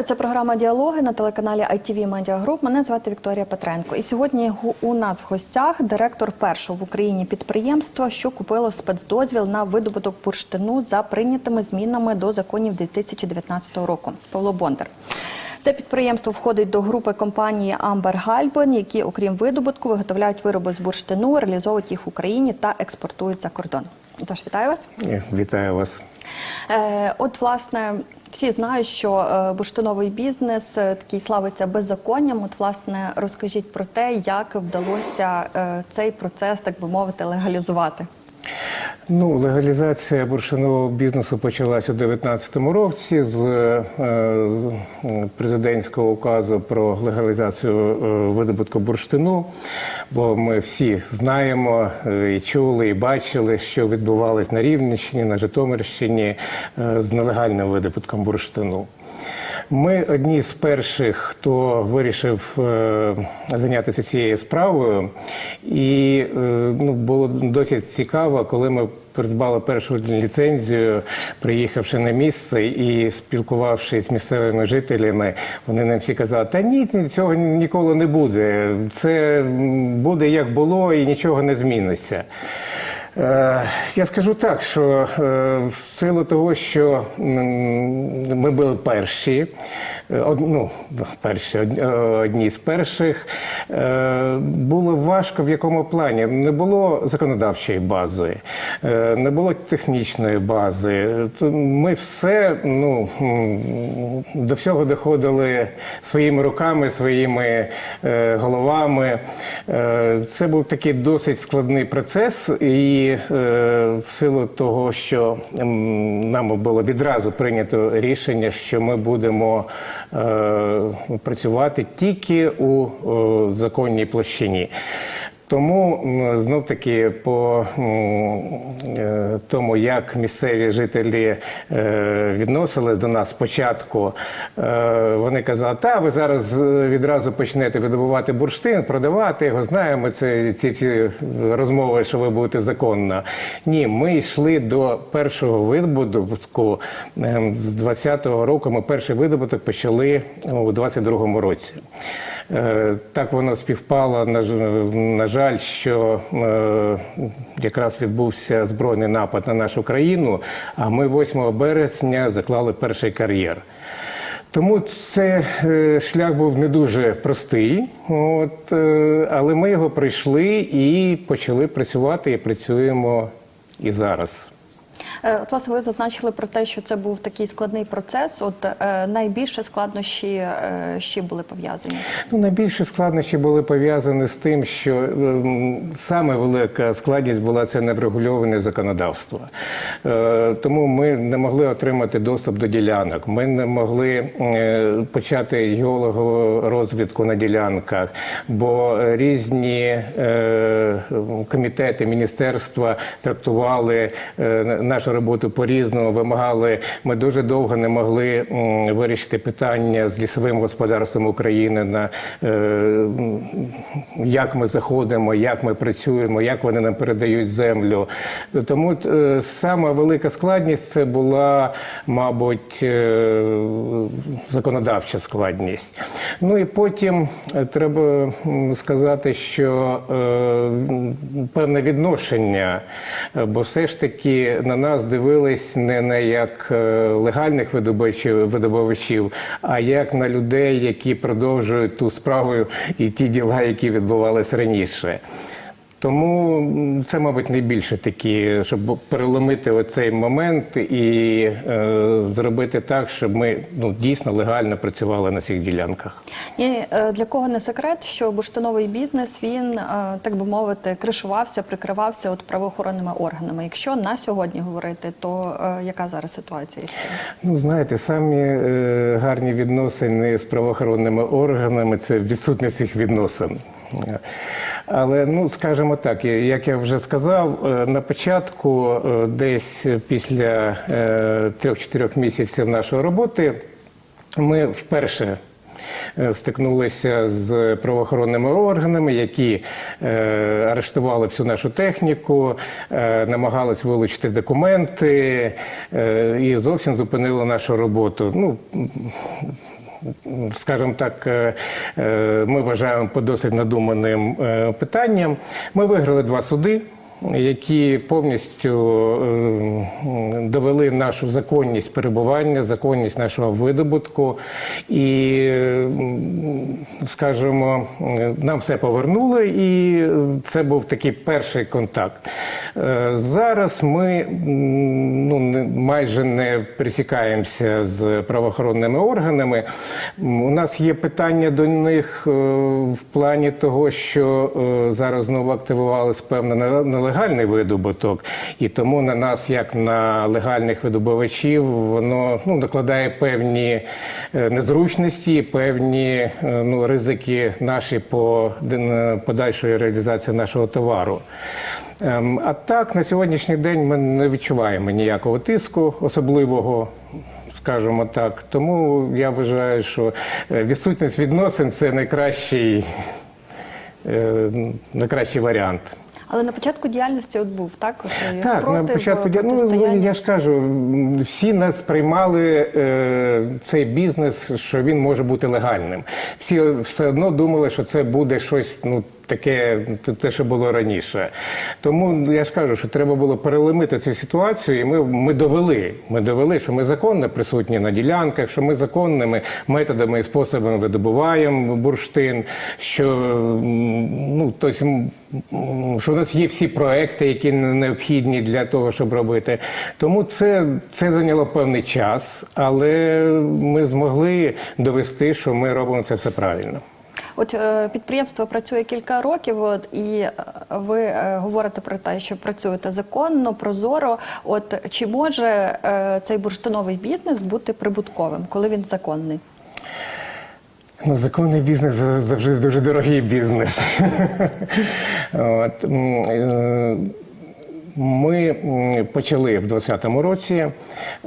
Вітаю, це програма Діалоги на телеканалі ITV Media Group. Мене звати Вікторія Петренко. І сьогодні у нас в гостях директор першого в Україні підприємства, що купило спецдозвіл на видобуток бурштину за прийнятими змінами до законів 2019 року. Павло Бондар. Це підприємство входить до групи компанії Амбер Гальбен, які, окрім видобутку, виготовляють вироби з бурштину, реалізовують їх в Україні та експортують за кордон. Тож вітаю вас. Вітаю вас. Е, От, власне, всі знають, що е, бурштиновий бізнес е, такий славиться беззаконням. От, власне, розкажіть про те, як вдалося е, цей процес, так би мовити, легалізувати. Ну, легалізація бурштинового бізнесу почалася у 2019 році з, е, з президентського указу про легалізацію е, видобутку бурштину. Бо ми всі знаємо е, і чули, і бачили, що відбувалось на Рівненщині, на Житомирщині з нелегальним видобутком бурштину. Ми одні з перших, хто вирішив е, зайнятися цією справою, і е, ну, було досить цікаво, коли ми придбали першу ліцензію, приїхавши на місце і спілкувавшись з місцевими жителями, вони нам всі казали, та ні, цього ніколи не буде. Це буде як було і нічого не зміниться. Е, Я скажу так, що е, в силу того, що ми були перші, е, ну, перші, одні з перших, було важко в якому плані. Не було законодавчої бази, не було технічної бази. Ми все ну, до всього доходили своїми руками, своїми головами. Це був такий досить складний процес, і е, в силу того, що нам було відразу прийнято рішення, що ми будемо е, працювати тільки у о, законній площині. Тому знов таки по е, тому, як місцеві жителі е, відносились до нас спочатку, е, вони казали, та ви зараз відразу почнете видобувати бурштин, продавати його. Знаємо, це ці всі розмови, що ви будете законно. Ні, ми йшли до першого видобутку е, з 20-го року. Ми перший видобуток почали у 22-му році. Е, Так воно співпало, на, жаль, що е, якраз відбувся збройний напад на нашу країну, а ми 8 березня заклали перший кар'єр. Тому цей е, шлях був не дуже простий, от, але ми його пройшли і почали працювати, і працюємо і зараз. Е, От, власне, ви зазначили про те, що це був такий складний процес. От е, найбільше складнощі е, чим були пов'язані? Ну, найбільше складнощі були пов'язані з тим, що ем, саме велика складність була це неврегульоване законодавство. Тому ми не могли отримати доступ до ділянок. Ми не могли почати геологорозвідку на ділянках, бо різні комітети, міністерства трактували е, нашу роботу по-різному, вимагали. Ми дуже довго не могли вирішити питання з лісовим господарством України на е, як ми заходимо, як ми працюємо, як вони нам передають землю. Тому е, сама велика складність це була, мабуть, е, законодавча складність. Ну і потім е, треба сказати, що певне відношення, бо все ж таки на нас дивились не на як е, легальних видобувачів, а як на людей, які продовжують ту справу і ті діла, які відбувалися раніше. Тому це, мабуть, найбільше такі, щоб переломити оцей момент і е, зробити так, щоб ми ну, дійсно легально працювали на цих ділянках. Ні, е, для кого не секрет, що бурштиновий бізнес він, е, так би мовити, кришувався, прикривався от правоохоронними органами. Якщо на сьогодні говорити, то е, яка зараз ситуація з цим? Ну, знаєте, самі е, гарні відносини з правоохоронними органами це відсутність цих відносин. Е, Але ну скажімо так, як я вже сказав, е, на початку, е, десь після е, трьох-чотирьох місяців нашої роботи, ми вперше. е, Стикнулися з правоохоронними органами, які е, арештували всю нашу техніку, е, намагались вилучити документи е, і зовсім зупинили нашу роботу. Ну, скажімо так, е, е, ми вважаємо по досить надуманим е, питанням. Ми виграли два суди. Які повністю е, довели нашу законність перебування, законність нашого видобутку, і, скажімо, нам все повернули, і це був такий перший контакт. Е, Зараз ми ну, майже не пересікаємося з правоохоронними органами. У нас є питання до них е, в плані того, що зараз знову активувалися певно неле- нелегальний видобуток, і тому на нас, як на легальних видобувачів, воно ну, накладає певні е, незручності, певні е, ну, ризики наші по подальшої реалізації нашого товару. Ем, А так, на сьогоднішній день ми не відчуваємо ніякого тиску особливого. Скажімо так, тому я вважаю, що е, відсутність відносин це найкращий, е, найкращий варіант. Але на початку діяльності от був так, от, е, Так, спротив, на початку діяльності, ну, я ж кажу, всі нас приймали е, цей бізнес, що він може бути легальним. Всі все одно думали, що це буде щось ну. Таке те- що було раніше. Тому я ж кажу, що треба було переломити цю ситуацію, і ми, ми довели. Ми довели, що ми законно присутні на ділянках, що ми законними методами і способами видобуваємо бурштин, що, ну, тобто, що у нас є всі проекти, які необхідні для того, щоб робити. Тому це, це зайняло певний час, але ми змогли довести, що ми робимо це все правильно. От е, підприємство працює кілька років, от і е, ви е, говорите про те, що працюєте законно, прозоро. От чи може цей бурштиновий бізнес бути прибутковим, коли він законний? Ну, законний бізнес завжди дуже дорогий бізнес. Ми почали в 2020 році.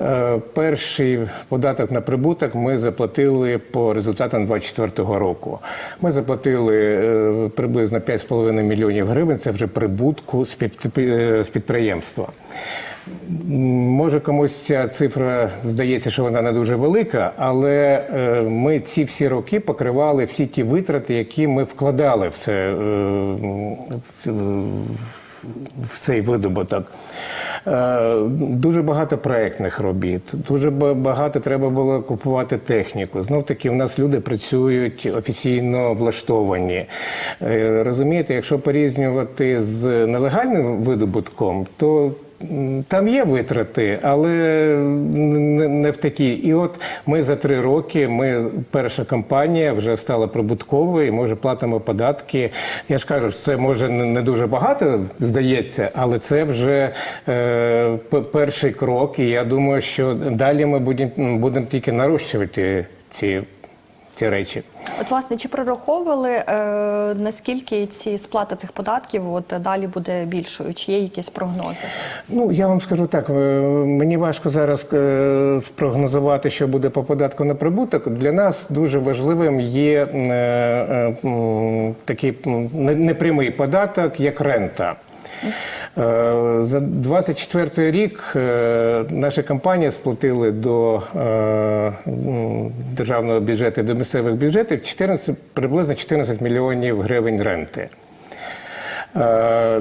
Е, Перший податок на прибуток ми заплатили по результатам 2024 року. Ми заплатили е, приблизно 5,5 мільйонів гривень. Це вже прибутку е, з підприємства. Може комусь ця цифра здається, що вона не дуже велика, але ми ці всі роки покривали всі ті витрати, які ми вкладали в це е, в- цей видобуток. Е, Дуже багато проєктних робіт, дуже багато треба було купувати техніку. Знов таки, в нас люди працюють офіційно влаштовані. Е, Розумієте, якщо порівнювати з нелегальним видобутком, то там є витрати, але не, в такі. І от ми за три роки, ми перша компанія вже стала прибутковою, і ми вже платимо податки. Я ж кажу, це може не дуже багато здається, але це вже е, перший крок. І я думаю, що далі ми будемо будемо тільки нарощувати ці, ці речі. От власне, чи прораховували е, наскільки ці сплата цих податків от далі буде більшою? Чи є якісь прогнози? Ну, я вам скажу так, е, мені важко зараз е, спрогнозувати, що буде по податку на прибуток. Для нас дуже важливим є е, е, такий не- непрямий податок, як рента. Е, За 24 рік е, наші компанії сплатили до е, державного бюджету, до місцевих бюджетів 14, приблизно 14 мільйонів гривень ренти. Е,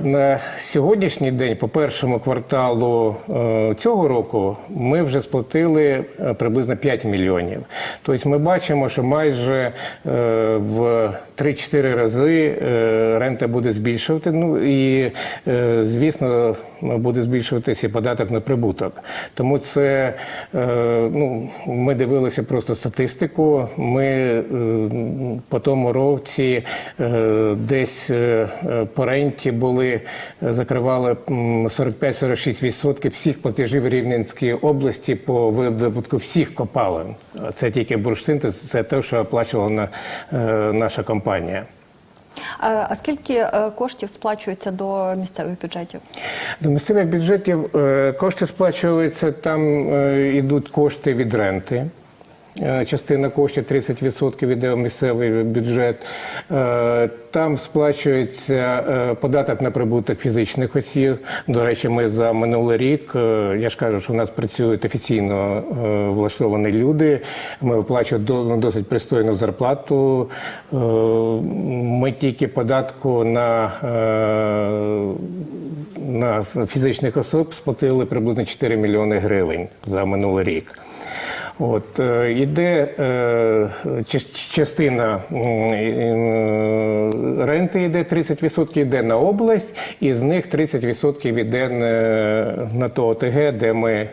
На сьогоднішній день, по першому кварталу е, цього року, ми вже сплатили е, приблизно 5 мільйонів. Тобто ми бачимо, що майже в 3-4 рази рента буде збільшувати. Ну і, звісно, буде збільшуватися податок на прибуток. Тому це ну, ми дивилися просто статистику. Ми по тому році десь е, по ренті були, е, закривали 45-46% всіх платежів Рівненської області по видобутку всіх копалин. Це тільки бурштин, це те, що оплачувала на, е, наша компанія. А, скільки е, коштів сплачується до місцевих бюджетів? До місцевих бюджетів кошти сплачуються, там йдуть кошти від ренти. Е, частина коштів 30% йде в місцевий бюджет. Е, Там сплачується е, податок на прибуток фізичних осіб. До речі, ми за минулий рік, я ж кажу, що у нас працюють офіційно влаштовані люди. Ми виплачуємо досить пристойну зарплату. Ми тільки податку на на фізичних осіб сплатили приблизно 4 мільйони гривень за минулий рік. От е, іде е, частина е, ренти йде 30% йде на область, і з них 30% йде на, на то ОТГ, де ми е,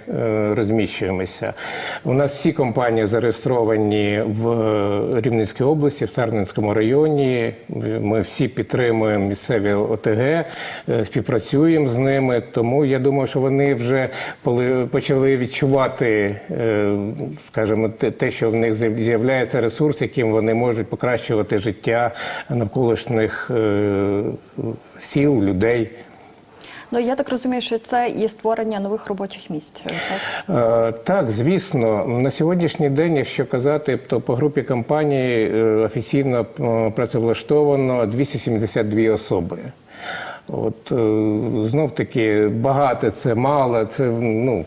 розміщуємося. У нас всі компанії зареєстровані в Рівненській області, в Сарненському районі. Ми всі підтримуємо місцеві ОТГ, е, співпрацюємо з ними. Тому я думаю, що вони вже почали відчувати, е, скажімо, те- що в них з'являється ресурс, яким вони можуть покращувати життя навколишніх е, сіл, людей. Ну я так розумію, що це і створення нових робочих місць. Так? Е, Так, звісно, на сьогоднішній день, якщо казати, то по групі компаній е, офіційно е, працевлаштовано 272 особи. От знов таки багато це мало, це ну.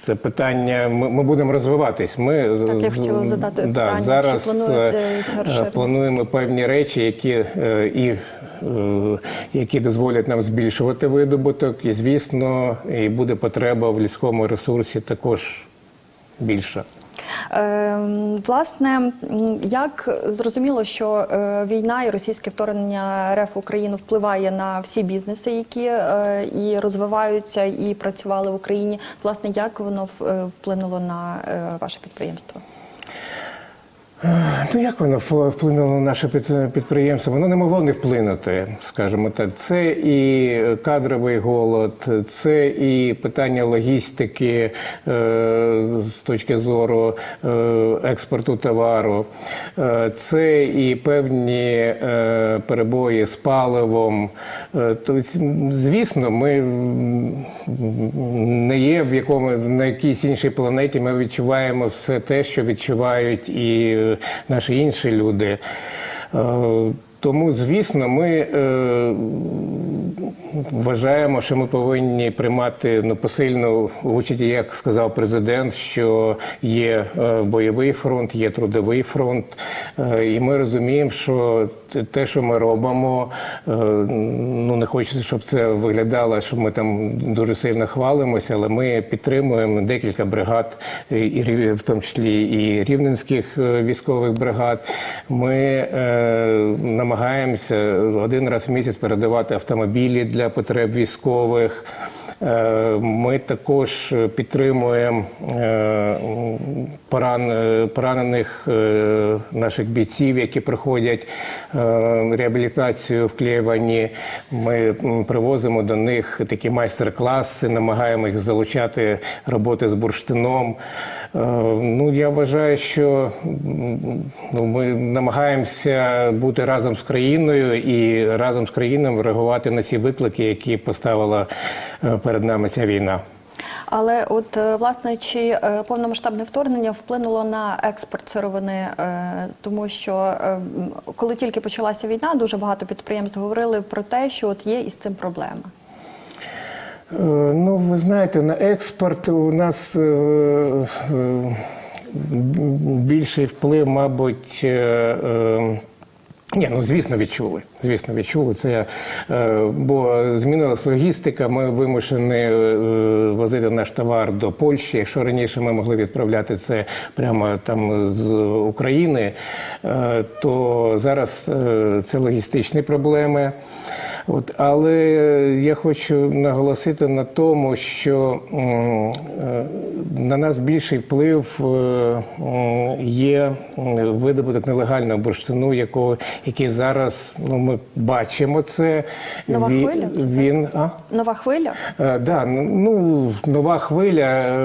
Це питання. Ми, ми будемо розвиватись. Ми Так, я хотіла задати да, питання, зараз плануєте е, плануємо певні речі, які е, і е, які дозволять нам збільшувати видобуток, і звісно, і буде потреба в людському ресурсі також більша. Е, власне, як зрозуміло, що е, війна і російське вторгнення РФ Україну впливає на всі бізнеси, які е, і розвиваються, і працювали в Україні. Власне, як воно е, вплинуло на ваше підприємство? Ну як воно вплинуло на наше підприємство? Воно не могло не вплинути, скажімо так. Це і кадровий голод, це і питання логістики е, з точки зору е, експорту товару, е, це і певні перебої з паливом. Е, то, звісно, ми не є в якому на якійсь іншій планеті. Ми відчуваємо все те, що відчувають і наші інші люди. Е, Тому, звісно, ми е, вважаємо, що ми повинні приймати ну, посильну участь, як сказав президент, що є е, бойовий фронт, є трудовий фронт. Е, і ми розуміємо, що те- що ми робимо, е, ну не хочеться, щоб це виглядало, що ми там дуже сильно хвалимося, але ми підтримуємо декілька бригад, і, в тому числі і рівненських військових бригад. Ми намагаємося один раз в місяць передавати автомобілі для потреб військових. Е, Ми також підтримуємо е, е, поранених наших бійців, які проходять реабілітацію в Клєвані. Ми привозимо до них такі майстер-класи, намагаємо їх залучати роботи з бурштином. Е, Ну, я вважаю, що ну, ми намагаємося бути разом з країною і разом з країною реагувати на ці виклики, які поставила е, перед нами ця війна. Але от е, власне чи повномасштабне вторгнення вплинуло на експорт сировини, тому що коли тільки почалася війна, дуже багато підприємств говорили про те, що от є із цим проблема. Е, Ну, ви знаєте, на експорт у нас е, е, більший вплив, мабуть. ні, ну звісно, відчули. Звісно, відчули це, бо змінилась логістика. Ми вимушені возити наш товар до Польщі. Якщо раніше ми могли відправляти це прямо там з України, то зараз це логістичні проблеми. От, але я хочу наголосити на тому, що е, на нас більший вплив е, є видобуток нелегального бурштину, якого, який зараз ну, ми бачимо це. Нова Він- хвиля? Він, а? Нова хвиля. Е, Да, ну нова хвиля.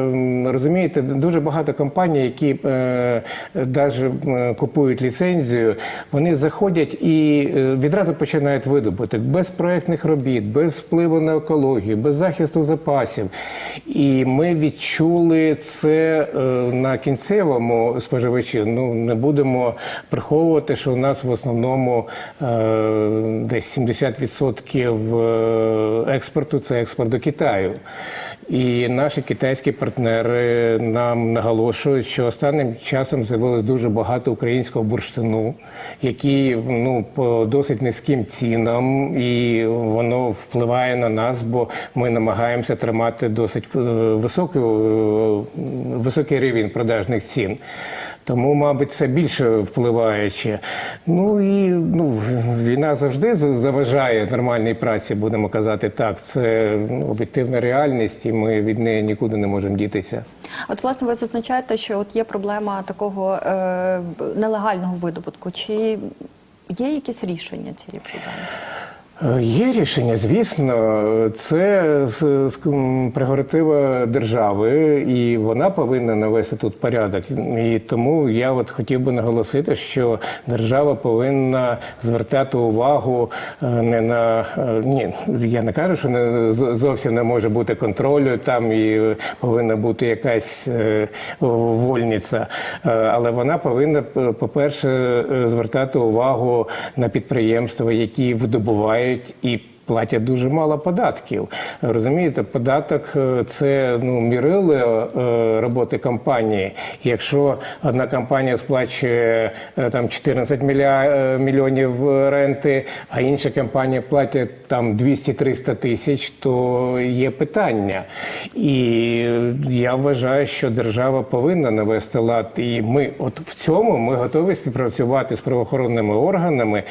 Розумієте, дуже багато компаній, які навіть купують ліцензію, вони заходять і відразу починають видобуток без проектних робіт, без впливу на екологію, без захисту запасів. І ми відчули це е, на кінцевому споживачі. Ну не будемо приховувати, що у нас в основному е, десь 70% е, експорту це експорт до Китаю. І наші китайські партнери нам наголошують, що останнім часом з'явилось дуже багато українського бурштину, який ну по досить низьким цінам, і воно впливає на нас, бо ми намагаємося тримати досить е, високий, е, високий рівень продажних цін. Тому, мабуть, це більше впливаюче. Ну і ну, війна завжди заважає нормальній праці, будемо казати так. Це ну, об'єктивна реальність, ми від неї нікуди не можемо дітися. От, власне, ви зазначаєте, що от є проблема такого е, нелегального видобутку. Чи є якісь рішення цієї проблеми? Є рішення, звісно, це прерогатива держави, і вона повинна навести тут порядок. І тому я от хотів би наголосити, що держава повинна звертати увагу е, не на е, ні, я не кажу, що не зовсім не може бути контролю там і повинна бути якась е, вольниця, але вона повинна, по-перше, е, звертати увагу на підприємства, які видобувають і. Платять дуже мало податків. Розумієте, податок е, це ну мірили е, роботи компанії. Якщо одна компанія сплачує е, там 14 мілья- е, мільйонів ренти, а інша компанія платить там 200-300 тисяч, то є питання. І я вважаю, що держава повинна навести лад. І ми, от в цьому, ми готові співпрацювати з правоохоронними органами,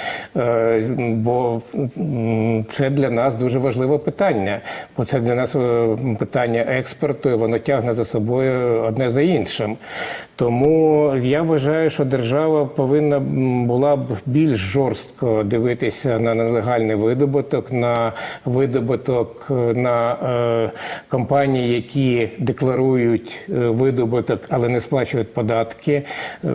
бо м, це для нас дуже важливе питання. Бо це для нас е, питання експорту, і воно тягне за собою одне за іншим. Тому я вважаю, що держава повинна була б більш жорстко дивитися на нелегальний видобуток, на видобуток е, на е, компанії, які декларують е, видобуток, але не сплачують податки. Е,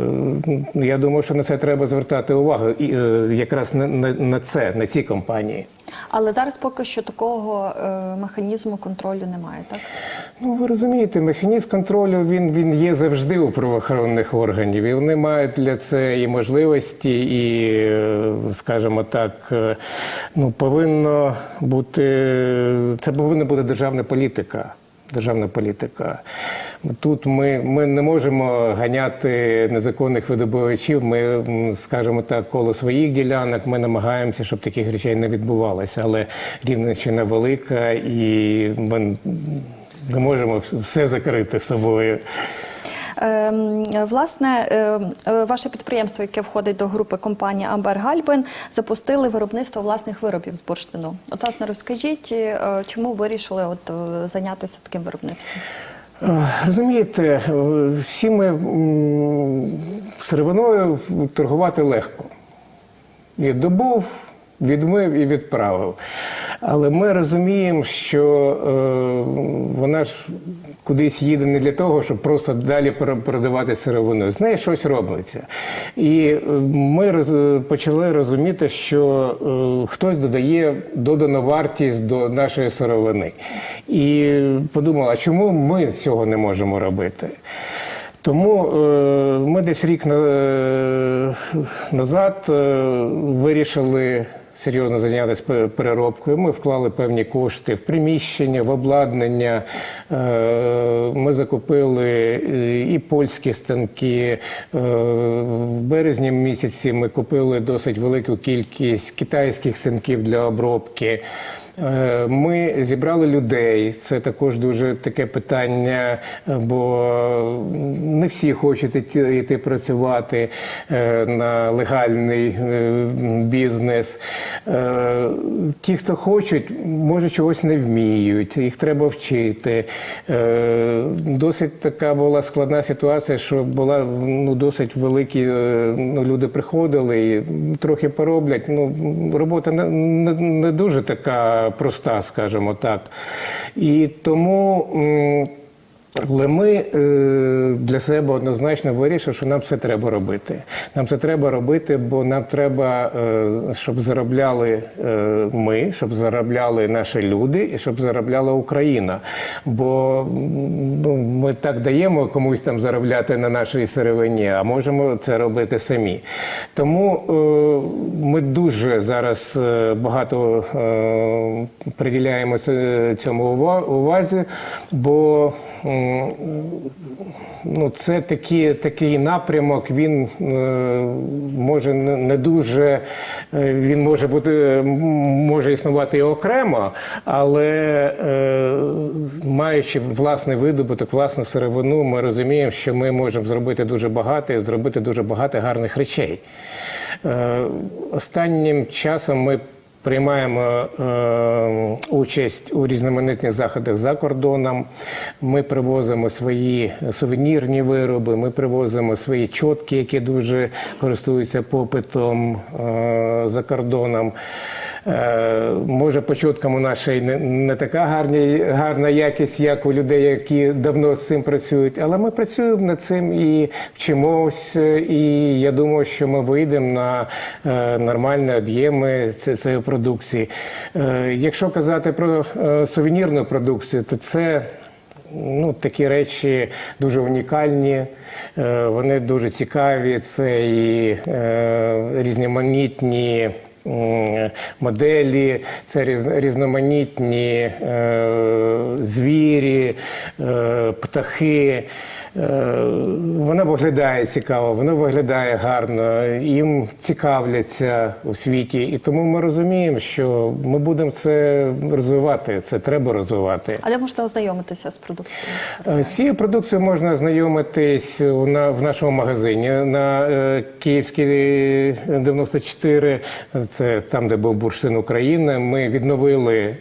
я думаю, що на це треба звертати увагу. І е, якраз на, на, на це, на ці компанії. Але зараз поки що такого е, механізму контролю немає, так? Ну, ви розумієте, механізм контролю він, він є завжди у правоохоронних органів, і вони мають для це і можливості, і, е, скажімо так, е, ну, повинно бути, це повинна бути державна політика. Державна політика. Тут ми, ми не можемо ганяти незаконних видобувачів. Ми, скажімо так, коло своїх ділянок ми намагаємося, щоб таких речей не відбувалося. Але Рівненщина велика і ми не можемо все закрити собою. Ем, Власне, ем, е, ваше підприємство, яке входить до групи компанії Амбер Гальбин, запустили виробництво власних виробів з бурштину. От, власне, розкажіть, е, чому вирішили от е, зайнятися таким виробництвом? Розумієте, всі ми сировиною торгувати легко. Віддобув, відмив і відправив. Але ми розуміємо, що е, вона ж кудись їде не для того, щоб просто далі продавати сировину. З неї щось робиться. І е, ми роз- почали розуміти, що е, хтось додає додану вартість до нашої сировини. І подумали, а чому ми цього не можемо робити? Тому е, ми десь рік е, назад вирішили серйозно зайнятися пе- переробкою. Ми вклали певні кошти в приміщення, в обладнання. Е, ми закупили е, і польські станки. Е, в березні місяці ми купили досить велику кількість китайських станків для обробки. Е, Ми зібрали людей. Це також дуже таке питання, е, бо не всі хочуть йти працювати е, на легальний бізнес. Ті, хто хочуть, може чогось не вміють, їх треба вчити. Досить така була складна ситуація, що була ну, досить великі ну, люди приходили і трохи пороблять. Ну, робота не, не, не дуже така проста, скажімо так. І тому. Але ми е, для себе однозначно вирішили, що нам це треба робити. Нам це треба робити, бо нам треба, е, щоб заробляли е, ми, щоб заробляли наші люди і щоб заробляла Україна. Бо ну, ми так даємо комусь там заробляти на нашій сировині, а можемо це робити самі. Тому ми дуже зараз багато е, приділяємо цьому увазі, бо ну, це такі, такий напрямок, він е, може не дуже, е, він може бути, може існувати і окремо, але е, маючи власний видобуток, власну сировину, ми розуміємо, що ми можемо зробити дуже багато і зробити дуже багато гарних речей. Останнім часом ми Приймаємо е, участь у різноманітних заходах за кордоном. Ми привозимо свої сувенірні вироби, ми привозимо свої чотки, які дуже користуються попитом е, за кордоном. Е, може, по чоткам у й не, не така гарні, гарна якість, як у людей, які давно з цим працюють, але ми працюємо над цим і вчимось. І я думаю, що ми вийдемо на е, нормальні об'єми цієї продукції. Е, якщо казати про е, сувенірну продукцію, то це ну, такі речі дуже унікальні, е, вони дуже цікаві. Це і е, різноманітні. Моделі, це різ- різноманітні е, звірі, е, птахи. Е, Вона виглядає цікаво, воно виглядає гарно, їм цікавляться у світі. І тому ми розуміємо, що ми будемо це розвивати, це треба розвивати. А де можна ознайомитися з продуктами? Е, З цією продукцією можна знайомитись у на- в нашому магазині на е, Київській 94, це там, де був бурштин України. Ми відновили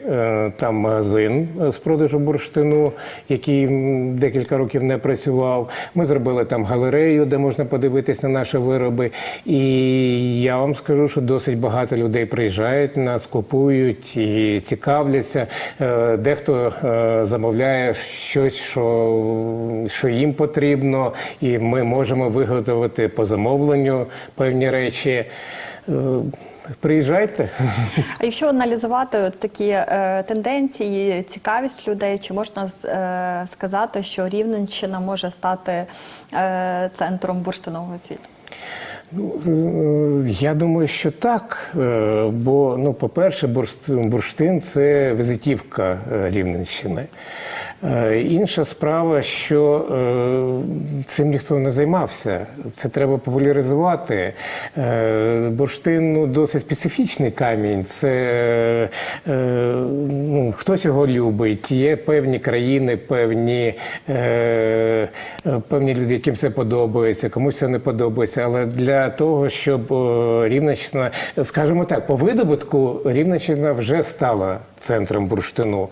там магазин з продажу бурштину, який декілька років не працював. Ми зробили там галерею, де можна подивитись на наші вироби. І я вам скажу, що досить багато людей приїжджають, нас купують і цікавляться. Е, Дехто е, замовляє щось, що, що їм потрібно, і ми можемо виготовити по замовленню певні речі. Приїжджайте. А якщо аналізувати от такі е, тенденції, цікавість людей, чи можна е, сказати, що Рівненщина може стати е, центром бурштинового світу? Ну, Я думаю, що так. Е, Бо, ну, по-перше, бурштин це візитівка е, Рівненщини. Е, Інша справа, що е, цим ніхто не займався. Це треба популяризувати. Е, Бурштин ну, досить специфічний камінь. Це ну, хтось його любить. Є певні країни, певні, певні люди, яким це подобається, комусь це не подобається. Але для того, щоб Рівненщина, скажімо так, по видобутку Рівненщина вже стала центром бурштину.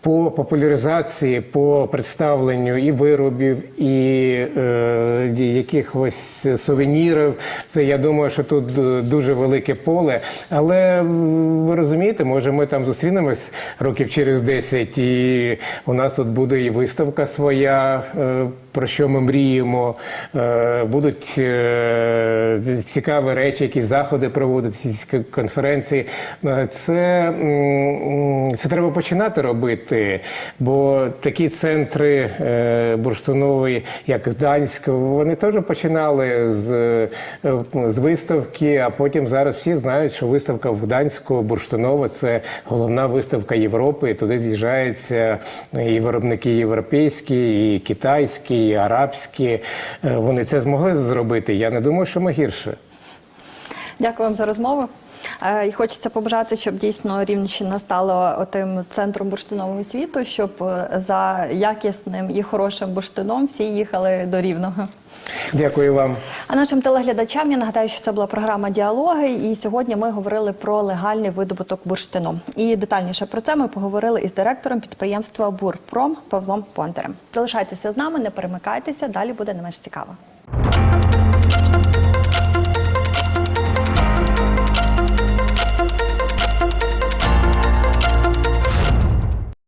По популяризації, по представленню і виробів, і е, якихось сувенірів, це я думаю, що тут дуже велике поле. Але ви розумієте, може ми там зустрінемось років через 10, і у нас тут буде і виставка своя, е, про що ми мріємо. Е, Будуть е, цікаві речі, якісь заходи проводити, конференції. Е, Це, це треба починати робити, бо такі центри бурштинові, як Гданськ, вони теж починали з, з виставки, а потім зараз всі знають, що виставка в Гданську бурштинова це головна виставка Європи. Туди з'їжджаються і виробники європейські, і китайські, і арабські. Е, Вони це змогли зробити. Я не думаю, що ми гірше. Дякую вам за розмову. Е, І хочеться побажати, щоб дійсно Рівненщина стала тим центром бурштинового світу, щоб е, за якісним і хорошим бурштином всі їхали до Рівного. Дякую вам. А нашим телеглядачам я нагадаю, що це була програма Діалоги, і сьогодні ми говорили про легальний видобуток бурштину. І детальніше про це ми поговорили із директором підприємства Бурпром Павлом Понтерем. Залишайтеся з нами, не перемикайтеся, далі буде не менш цікаво.